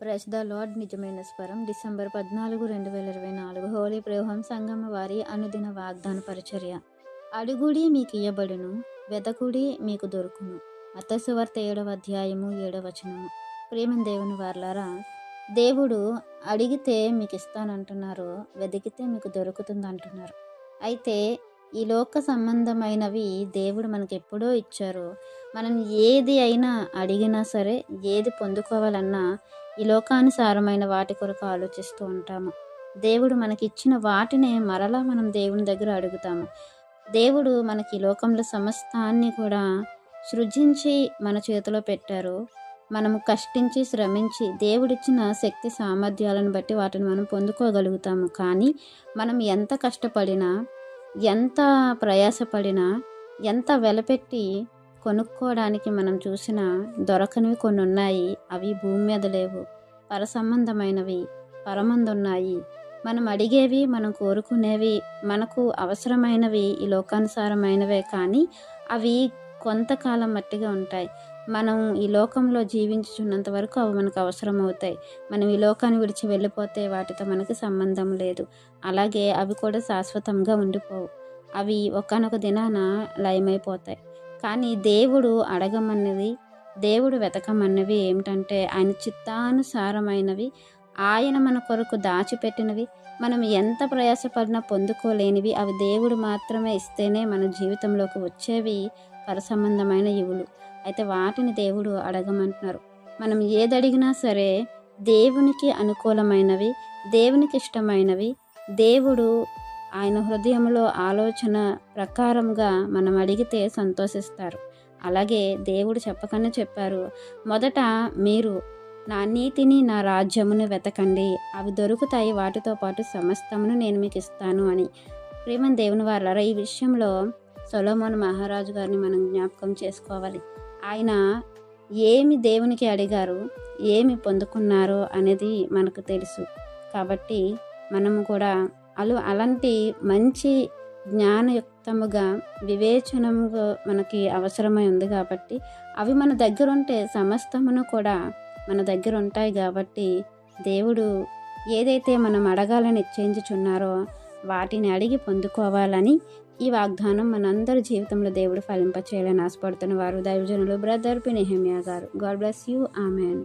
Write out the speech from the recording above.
Press the lord నిజమైన స్వరం December పద్నాలుగు రెండు వేల ఇరవై నాలుగు. హోలీ ప్రేహం సంగమ వారి అనుదిన వాగ్దాన పరిచర్య. అడుగుడి మీకు ఇయ్యబడును వెతకుడి మీకు దొరుకును అత్తసువార్త ఏడవ అధ్యాయము ఏడవ వచనము. ప్రేమ దేవుని వార్లారా దేవుడు అడిగితే మీకు ఇస్తానంటున్నారు వెతికితే మీకు దొరుకుతుంది అంటున్నారు అయితే ఈ లోక సంబంధమైనవి దేవుడు మనకి ఎప్పుడో ఇచ్చారు మనం ఏది అయినా అడిగినా సరే ఏది పొందుకోవాలన్నా ఈ లోకానుసారమైన వాటి కొరకు ఆలోచిస్తూ ఉంటాము. దేవుడు మనకి ఇచ్చిన వాటినే మరలా మనం దేవుని దగ్గర అడుగుతాము. దేవుడు మనకి లోకంలో సమస్తాన్ని కూడా సృజించి మన చేతిలో పెట్టారు. మనము కష్టించి శ్రమించి దేవుడిచ్చిన శక్తి సామర్థ్యాలను బట్టి వాటిని మనం పొందుకోగలుగుతాము. కానీ మనం ఎంత కష్టపడినా ఎంత ప్రయాసపడినా ఎంత వెలపెట్టి కొనుక్కోవడానికి మనం చూసిన దొరకనివి కొన్ని ఉన్నాయి అవి భూమి మీద లేవు. పరసంబంధమైనవి పరమందున్నాయి. మనం అడిగేవి మనం కోరుకునేవి మనకు అవసరమైనవి ఈ లోకానుసారమైనవే కానీ అవి కొంతకాలం మట్టిగా ఉంటాయి. మనం ఈ లోకంలో జీవించుచున్నంత వరకు అవి మనకు అవసరం అవుతాయి మనం ఈ లోకాన్ని విడిచి వెళ్ళిపోతే వాటితో మనకి సంబంధం లేదు. అలాగే అవి కూడా శాశ్వతంగా ఉండిపోవు. అవి ఒకనొక దినాన లయమైపోతాయి. కానీ దేవుడు అడగమన్నది దేవుడు వెతకమన్నవి ఏమిటంటే ఆయన చిత్తానుసారమైనవి ఆయన మన కొరకు దాచిపెట్టినవి మనం ఎంత ప్రయాసపడినా పొందుకోలేనివి అవి దేవుడు మాత్రమే ఇస్తేనే మన జీవితంలోకి వచ్చేవి పరసంబంధమైన ఇవులు. అయితే వాటిని దేవుడు అడగమంటున్నారు. మనం ఏది అడిగినా సరే దేవునికి అనుకూలమైనవి దేవునికి ఇష్టమైనవి దేవుడు ఆయన హృదయంలో ఆలోచన ప్రకారంగా మనం అడిగితే సంతోషిస్తారు. అలాగే దేవుడు చెప్పకనే చెప్పారు మొదట మీరు నా నీతిని నా రాజ్యమును వెతకండి. అవి దొరుకుతాయి వాటితో పాటు సమస్తమును నేను మీకు ఇస్తాను అని. ప్రేమ దేవుని వారు ఈ విషయంలో సొలోమోన్ మహారాజు గారిని మనం జ్ఞాపకం చేసుకోవాలి. ఆయన ఏమి దేవునికి అడిగారు ఏమి పొందుకున్నారో అనేది మనకు తెలుసు. కాబట్టి మనము కూడా అలు అలాంటి మంచి జ్ఞానయుక్తముగా వివేచనముగా మనకి అవసరమై ఉంది కాబట్టి అవి మన దగ్గర ఉంటే సమస్తమును కూడా మన దగ్గర ఉంటాయి కాబట్టి దేవుడు ఏదైతే మనం అడగాలని నిశ్చయించుచున్నారో వాటిని అడిగి పొందుకోవాలని ఈ వాగ్దానం మనందరి జీవితంలో దేవుడు ఫలింపచేయాలని ఆశపడుతున్న వారు. దైవజనులు బ్రదర్ పినెహమియా గారు. God bless you. Amen.